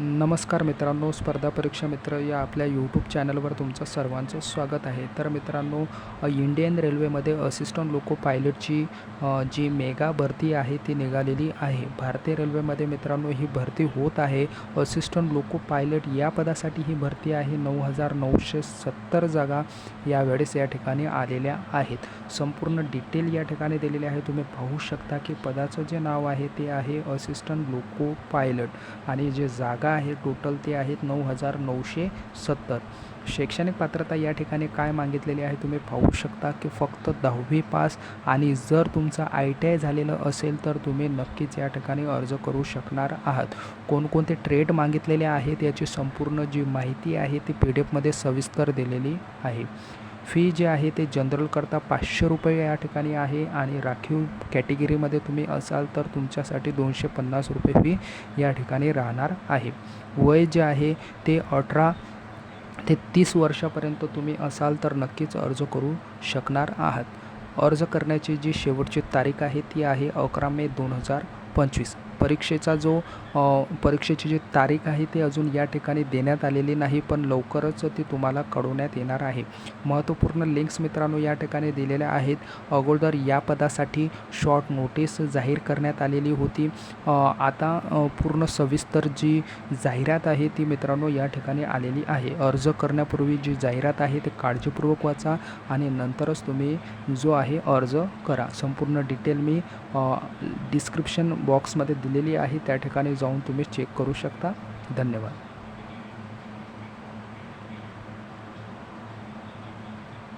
नमस्कार मित्रांनो स्पर्धा परीक्षा मित्र या आपल्या यूट्यूब चॅनलवर तुमचं सर्वांचं स्वागत आहे. तर मित्रांनो इंडियन रेल्वेमध्ये असिस्टंट लोको पायलटची जी मेगा भरती आहे ती निघालेली आहे. भारतीय रेल्वेमध्ये मित्रांनो ही भरती होत आहे. असिस्टंट लोको पायलट या पदासाठी ही भरती आहे. नऊ हजार नऊशे सत्तर जागा यावेळेस या ठिकाणी आलेल्या आहेत. संपूर्ण डिटेल या ठिकाणी दिलेले आहे. तुम्ही पाहू शकता की पदाचं जे नाव आहे ते आहे असिस्टंट लोको पायलट आणि जे जागा आहे. टोटल ते आहेत नऊ हजार नऊशे सत्तर. शैक्षणिक पात्रता या ठिकाणी काय मागितलेली आहे तुम्ही पाहू शकता की फक्त दहावी पास आणि जर तुमचं आय टी आय झालेलं असेल तर तुम्ही नक्कीच या ठिकाणी अर्ज करू शकणार आहात. कोणकोणते ट्रेड मागितलेले आहेत याची संपूर्ण जी माहिती आहे ती पी डी एफमध्ये सविस्तर दिलेली आहे. फी जी आहे ते जनरलकरता पाचशे रुपये या ठिकाणी आहे आणि राखीव कॅटेगरीमध्ये तुम्ही असाल तर तुमच्यासाठी दोनशे पन्नास रुपये फी या ठिकाणी राहणार आहे. वय जे आहे ते अठरा ते तीस वर्षापर्यंत तुम्ही असाल तर नक्कीच अर्ज करू शकणार आहात. अर्ज करण्याची जी शेवटची तारीख आहे ती आहे अकरा मे दोन हजार पंचवीस. परीक्षेचा जो परीक्षेची जी तारीख आहे ती अजून या ठिकाणी देण्यात आलेली नाही पण लवकरच ती तुम्हाला कळवण्यात येणार आहे. महत्त्वपूर्ण लिंक्स मित्रांनो या ठिकाणी दिलेल्या आहेत. अगोदर या पदासाठी शॉर्ट नोटीस जाहीर करण्यात आलेली होती. आता पूर्ण सविस्तर जी जाहिरात आहे ती मित्रांनो या ठिकाणी आलेली आहे. अर्ज करण्यापूर्वी जी जाहिरात आहे ती काळजीपूर्वक वाचा आणि नंतरच तुम्ही जो आहे अर्ज करा. संपूर्ण डिटेल मी डिस्क्रिप्शन बॉक्समध्ये दिलेली आहे. त्या ठिकाणी जाऊन तुम्ही चेक करू शकता. धन्यवाद.